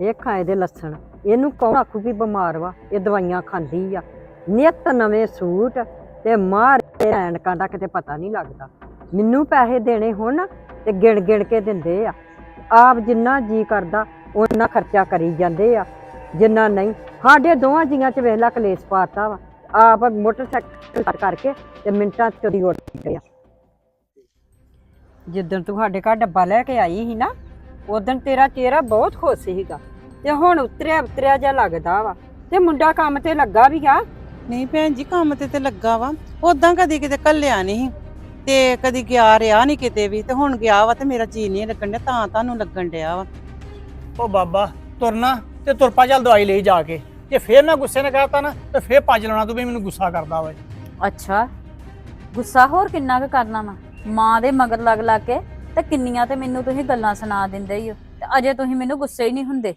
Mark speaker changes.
Speaker 1: ਵੇਖਾਂ ਇਹਦੇ ਲੱਛਣ। ਇਹਨੂੰ ਕੌਣ ਆਖੂ ਵੀ ਬਿਮਾਰ ਵਾ? ਇਹ ਦਵਾਈਆਂ ਖਾਂਦੀ ਆ। ਨਿਤ ਨਵੇਂ ਸੂਟ ਤੇ ਮਾਰ ਐਨਕਾਂ ਦਾ ਕਿਤੇ ਪਤਾ ਨਹੀਂ ਲੱਗਦਾ। ਮੈਨੂੰ ਪੈਸੇ ਦੇਣੇ ਹੋਣ ਤੇ ਗਿਣ ਗਿਣ ਕੇ ਦਿੰਦੇ ਆ। ਆਪ ਜਿੰਨਾ ਜੀ ਕਰਦਾ ਉਹਨਾਂ ਖਰਚਾ ਕਰੀ ਜਾਂਦੇ ਆ। ਜਿੰਨਾ ਨਹੀਂ, ਸਾਡੇ ਦੋਵਾਂ ਜੀਆਂ ਚ ਵੇਖ ਲਾ ਕਲੇਸ਼ ਪਾਤਾ ਵਾ। ਆਪ ਮੋਟਰਸਾਈਕਲ ਕਰਕੇ ਤੇ ਮਿੰਟਾਂ ਚ ਦੀ ਉੱਡ ਗਿਆ ਜਿੱਦਣ ਤੂੰ ਸਾਡੇ ਘਰ ਡੱਬਾ ਲੈ ਕੇ ਆਈ ਸੀ ਨਾ ਉਦੋਂ ਤੇਰਾ ਚਿਹਰਾ ਬਹੁਤ ਖੁਸ਼ ਸੀਗਾ ਤੇ ਹੁਣ ਉਤਰਿਆ ਉਤਰਿਆ ਜਿਹਾ ਲੱਗਦਾ ਵਾ। ਤੇ ਮੁੰਡਾ ਕੰਮ ਤੇ ਲੱਗਾ ਵੀ ਆ?
Speaker 2: ਨਹੀਂ ਭੈਣ ਜੀ ਕੰਮ ਤੇ ਤੇ ਲੱਗਾ ਵਾ। ਉਦਾਂ ਕਦੀ ਕਿਤੇ ਕੱਲਿਆ ਨਹੀਂ ਤੇ ਕਦੀ ਗਿਆ ਰਿਆ ਨਹੀਂ ਕਿਤੇ ਵੀ ਤੇ ਹੁਣ ਗਿਆ ਵਾ ਤੇ ਮੇਰਾ ਜੀ ਨਹੀਂ ਲੱਗਣ ਡਿਆ ਤਾਂ ਤੁਹਾਨੂੰ ਲੱਗਣ ਡਿਆ ਵਾ।
Speaker 3: ਉਹ ਬਾਬਾ ਤੁਰਨਾ ਤੇ ਤੁਰ ਪਾ ਚੱਲ ਦਵਾਈ ਲਈ ਜਾ ਕੇ। ਜੇ ਫੇਰ ਨਾ ਗੁੱਸੇ ਨਾਲ ਕਹਤਾ ਨਾ ਤੇ ਫੇਰ ਭੱਜ ਲੈਣਾ ਤੂੰ ਵੀ ਮੈਨੂੰ ਗੁੱਸਾ ਕਰਦਾ ਵਾ।
Speaker 4: ਅੱਛਾ ਗੁੱਸਾ ਹੋਰ ਕਿੰਨਾ ਕੁ ਕਰਨਾ ਵਾ? ਮਾਂ ਦੇ ਮਗਰ ਲੱਗ ਲੱਗ ਕੇ ਤੇ ਕਿੰਨੀਆਂ ਤੇ ਮੈਨੂੰ ਤੁਸੀਂ ਗੱਲਾਂ ਸੁਣਾ ਦਿੰਦੇ ਹੀ ਹੋ ਤੇ ਅਜੇ ਤੁਸੀਂ ਮੈਨੂੰ ਗੁੱਸੇ ਹੀ ਨਹੀਂ ਹੁੰਦੇ।